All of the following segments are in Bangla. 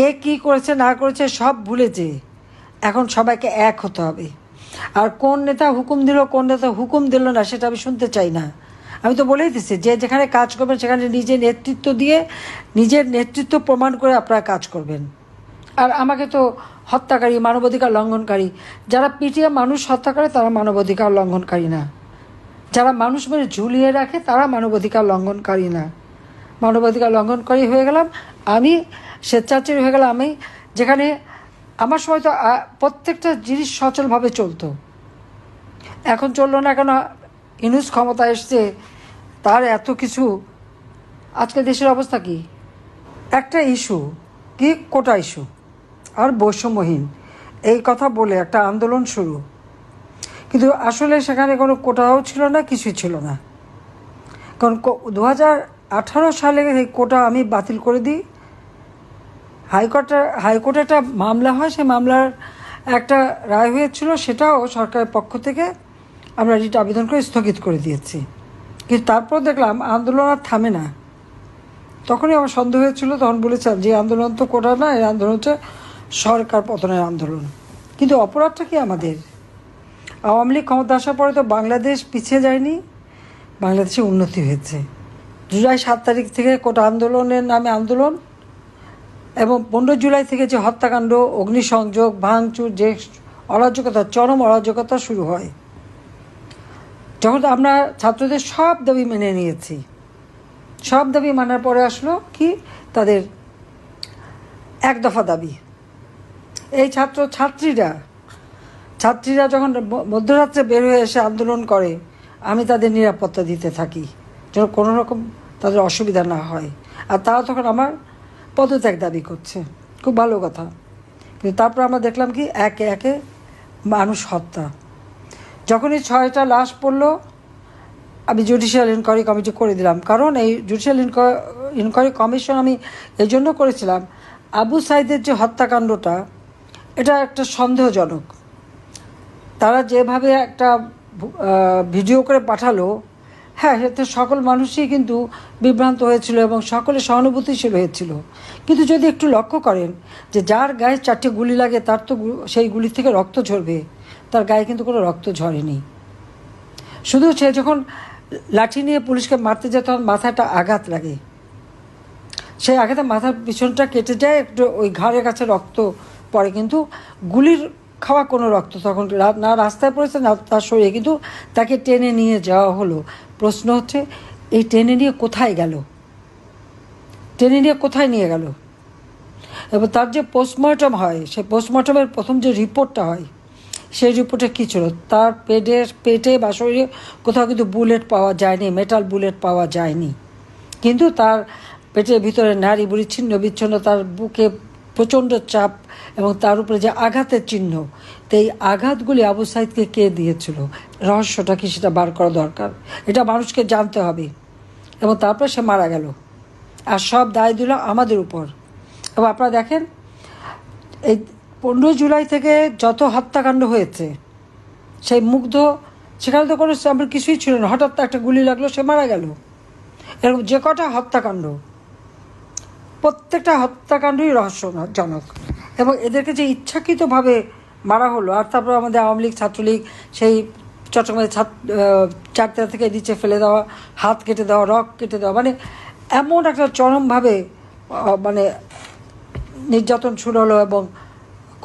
কে কি করেছে, না করেছে, সব ভুলেছে। এখন সবাইকে এক হতে হবে। আর কোন নেতা হুকুম দিল, কোন নেতা হুকুম দিল না, সেটা আমি শুনতে চাই না। আমি তো বলেই দিচ্ছি যে যেখানে কাজ করবেন, সেখানে নিজে নেতৃত্ব দিয়ে, নিজের নেতৃত্ব প্রমাণ করে আপনারা কাজ করবেন। আর আমাকে তো হত্যাকারী, মানবাধিকার লঙ্ঘনকারী, যারা পিটিয়ে মানুষ হত্যা করে, তারা মানবাধিকার লঙ্ঘনকারী না। যারা মানুষ মেরে ঝুলিয়ে রাখে, তারা মানবাধিকার লঙ্ঘনকারী না। মানবাধিকার লঙ্ঘনকারী হয়ে গেলাম, আমি স্বেচ্ছাচারী হয়ে গেলাম, আমি যেখানে আমার সময় তো প্রত্যেকটা জিনিস সচলভাবে চলতো। এখন চলল না কেন? ইনুস ক্ষমতা এসছে, তার এত কিছু। আজকে দেশের অবস্থা কি? একটা ইস্যু, কি কোটা ইস্যু? আর বৈষম্যহীন। এই কথা বলে একটা আন্দোলন শুরু। কিন্তু আসলে সেখানে কোনো কোটাও ছিল না, কিছুই ছিল না। কারণ দু হাজার আঠারো সালে এই কোটা আমি বাতিল করে দিই। হাইকোর্টে হাইকোর্টে একটা মামলা হয়, সেই মামলার একটা রায় হয়েছিল, সেটাও সরকারের পক্ষ থেকে আমরা রিট আবেদন করে স্থগিত করে দিয়েছি। কিন্তু তারপর দেখলাম আন্দোলন আর থামে না। তখনই আমার সন্দেহ হয়েছিল, তখন বলেছিলাম যে আন্দোলন তো কোটা না, এই আন্দোলন হচ্ছে সরকার পতনের আন্দোলন। কিন্তু অপরাধটা কি আমাদের? আওয়ামী লীগ ক্ষমতা আসার পরে তো বাংলাদেশ পিছিয়ে যায়নি বাংলাদেশে উন্নতি হয়েছে। জুলাই সাত তারিখ থেকে কোটা আন্দোলনের নামে আন্দোলন এবং পনেরো জুলাই থেকে যে হত্যাকাণ্ড, অগ্নিসংযোগ, ভাঙচুর, যে অরাজকতা, চরম অরাজকতা শুরু হয়। যখন আমরা ছাত্রদের সব দাবি মেনে নিয়েছি, সব দাবি মানার পরে আসলো কি? তাদের এক দফা দাবি। এই ছাত্র ছাত্রীরা ছাত্রীরা যখন মধ্যরাত্রে বের হয়ে এসে আন্দোলন করে, আমি তাদের নিরাপত্তা দিতে থাকি। যেন কোনো রকম তাদের অসুবিধা না হয়। আর তারা তখন আমার পদত্যাগ দাবি করছে। খুব ভালো কথা। কিন্তু তারপর আমরা দেখলাম কি, একে একে মানুষ হত্যা। যখনই ছয়টা লাশ পড়ল, আমি জুডিশিয়াল ইনকোয়ারি কমিটি করে দিলাম। কারণ এই জুডিশিয়াল ইনকোয়ারি ইনকোয়ারি কমিশন আমি এই জন্য করেছিলাম, আবু সাইদের যে হত্যাকাণ্ডটা, এটা একটা সন্দেহজনক। তারা যেভাবে একটা ভিডিও করে পাঠালো হ্যাঁ এতে সকল মানুষই কিন্তু বিভ্রান্ত হয়েছিল এবং সকলে সহানুভূতিশীল হয়েছিল। কিন্তু যদি একটু লক্ষ্য করেন যে যার গায়ে চারটে গুলি লাগে, তার তো সেই গুলি থেকে রক্ত ঝরবে। তার গায়ে কিন্তু কোনো রক্ত ঝরেনি। শুধু সে যখন লাঠি নিয়ে পুলিশকে মারতে যায়, তখন মাথাটা আঘাত লাগে। সেই আঘাতে মাথার পিছনটা কেটে যায়, একটু ওই ঘাড়ের কাছে রক্ত পড়ে। কিন্তু গুলির খাওয়া কোনো রক্ত, তখন না রাস্তায় পড়েছে, না তার শরীরে। কিন্তু তাকে টেনে নিয়ে যাওয়া হলো। প্রশ্ন হচ্ছে, এই টেনে নিয়ে কোথায় গেল? টেনে নিয়ে কোথায় নিয়ে গেল? এবার তার যে পোস্টমর্টম হয়, সেই পোস্টমর্টমের প্রথম যে রিপোর্টটা হয়, সেই রিপোর্টে কী ছিল? তার পেটে পেটে বা শরীরে কোথাও কিন্তু বুলেট পাওয়া যায়নি মেটাল বুলেট পাওয়া যায়নি। কিন্তু তার পেটের ভিতরে নারী বুড়ি ছিন্ন বিচ্ছিন্ন তার বুকে প্রচণ্ড চাপ এবং তার উপরে যে আঘাতের চিহ্ন তো এই আঘাতগুলি আবু সাইদকে কে দিয়েছিল? রহস্যটা কি সেটা বার করা দরকার? এটা মানুষকে জানতে হবে। এবং তারপরে সে মারা গেল। আর সব দায় দিল আমাদের উপর। এবং আপনারা দেখেন, এই পনেরো জুলাই থেকে যত হত্যাকাণ্ড হয়েছে, সেই মুগ্ধ, সেখানে তো কোনো আমার কিছুই ছিল না। হঠাৎ একটা গুলি লাগল, সে মারা গেল। এরকম যে কটা হত্যাকাণ্ড প্রত্যেকটা হত্যাকাণ্ডই রহস্যজনক। এবং এদেরকে যে ইচ্ছাকৃতভাবে মারা হলো, আর তারপর আমাদের আওয়ামী লীগ, ছাত্রলীগ, সেই চট্টগ্রামের ছাত্র চারতলা থেকে নিচে ফেলে দেওয়া, হাত কেটে দেওয়া, রক কেটে দেওয়া মানে এমন একটা চরমভাবে মানে নির্যাতন শুরু হলো এবং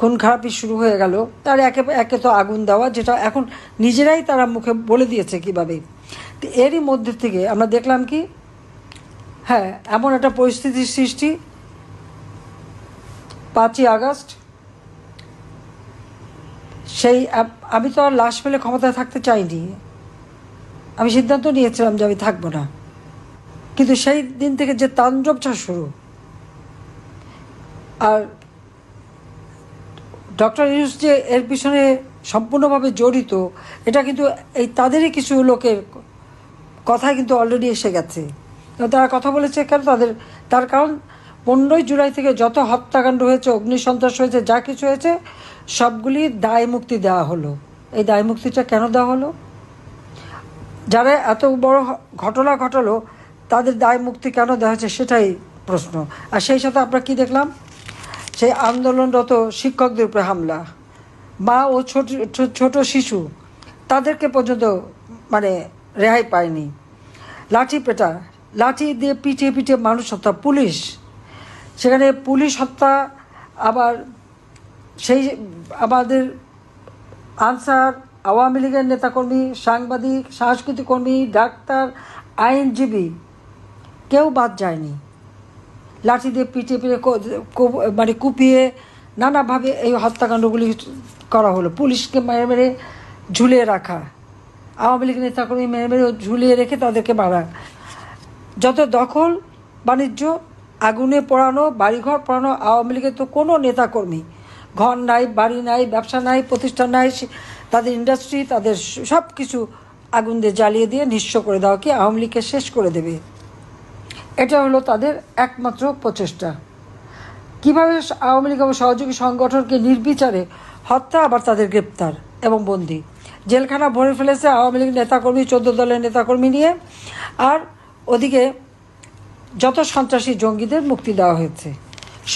খুন খারাপি শুরু হয়ে গেল। তার একে একে তো আগুন দেওয়া, যেটা এখন নিজেরাই তারা মুখে বলে দিয়েছে কীভাবে। তো এরই মধ্যে থেকে আমরা দেখলাম কি হ্যাঁ এমন একটা পরিস্থিতির সৃষ্টি। পাঁচই আগস্ট। সেই, আমি তো আর লাশ ফেলে ক্ষমতায় থাকতে চাইনি। আমি সিদ্ধান্ত নিয়েছিলাম যে আমি থাকব না। কিন্তু সেই দিন থেকে যে তাণ্ডবটা শুরু, আর ডক্টর ইউস যে এর পিছনে সম্পূর্ণভাবে জড়িত, এটা কিন্তু এই তাদেরই কিছু লোকের কথা কিন্তু অলরেডি এসে গেছে। তারা কথা বলেছে কেন? তাদের, তার কারণ পনেরোই জুলাই থেকে যত হত্যাকাণ্ড হয়েছে অগ্নিসন্ত্রাস হয়েছে, যা কিছু হয়েছে, সবগুলি দায় মুক্তি দেওয়া হলো। এই দায় মুক্তিটা কেন দেওয়া হলো? যারা এত বড় ঘটনা ঘটালো, তাদের দায় মুক্তি কেন দেওয়া হয়েছে সেটাই প্রশ্ন। আর সেই সাথে আমরা কি দেখলাম? সেই আন্দোলনরত শিক্ষকদের উপরে হামলা। মা ও ছোট ছোট শিশু, তাদেরকে পর্যন্ত মানে রেহাই পায়নি। লাঠি পেটা লাঠি দিয়ে পিটিয়ে পিটিয়ে মানুষ হত্যা, পুলিশ। সেখানে পুলিশ হত্যা, আবার সেই আমাদের আনসার, আওয়ামী লীগের নেতাকর্মী, সাংবাদিক, সাংস্কৃতিক কর্মী, ডাক্তার, আইনজীবী, কেউ বাদ যায়নি। লাঠি দিয়ে পিটিয়ে পিটিয়ে মানে কুপিয়ে নানাভাবে এই হত্যাকাণ্ডগুলি করা হলো। পুলিশকে মেরে মেরে ঝুলিয়ে রাখা। আওয়ামী লীগ নেতাকর্মী মেরে মেরে ঝুলিয়ে রেখে তাদেরকে মারা। যত দখল, বাণিজ্য, আগুনে পোড়ানো, বাড়িঘর পোড়ানো, আওয়ামী লীগের তো কোনো নেতাকর্মী, ঘর নাই, বাড়ি নাই, ব্যবসা নাই, প্রতিষ্ঠান নাই তাদের ইন্ডাস্ট্রি তাদের সব কিছু আগুন দিয়ে জ্বালিয়ে দিয়ে নিঃস্ব করে দেওয়া কি আওয়ামী লীগকে শেষ করে দেবে? এটা হলো তাদের একমাত্র প্রচেষ্টা। কীভাবে আওয়ামী লীগ এবং সহযোগী সংগঠনকে নির্বিচারে হত্যা, আবার তাদের গ্রেপ্তার এবং বন্দি? জেলখানা ভরে ফেলেছে আওয়ামী লীগ নেতাকর্মী, চোদ্দ দলের নেতাকর্মী নিয়ে, আর ওদিকে যত সন্ত্রাসী জঙ্গিদের মুক্তি দেওয়া হয়েছে,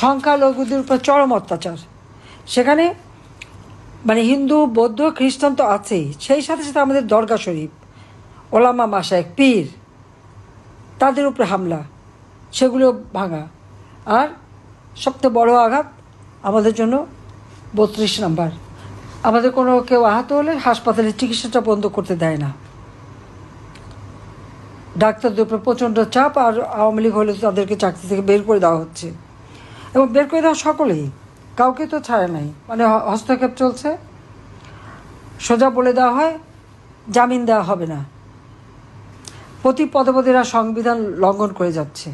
সংখ্যালঘুদের উপর চরম অত্যাচার। সেখানে মানে হিন্দু, বৌদ্ধ, খ্রিস্টান তো আছেই। সেই সাথে সাথে আমাদের দরগা শরীফ, ওলামা মাসায়েক পীর, তাদের উপরে হামলা সেগুলো ভাঙা। আর সবচেয়ে বড় আঘাত আমাদের জন্য বত্রিশ নাম্বার। আমাদের কোনো কেউ আহত হলে হাসপাতালে চিকিৎসাটা বন্ধ করতে দেয় না। ডাক্তারদের উপর প্রচণ্ড চাপ আর আওয়ামী লীগ হলে তাদেরকে চাকরি থেকে বের করে দেওয়া হচ্ছে। এবং বের করে দেওয়া সকলেই, কাউকে তো ছাড়ে নাই। মানে হস্তক্ষেপ চলছে। সোজা বলে দেওয়া হয়, জামিন দেওয়া হবে না। প্রতি পদপতিরা সংবিধান লঙ্ঘন করে যাচ্ছে।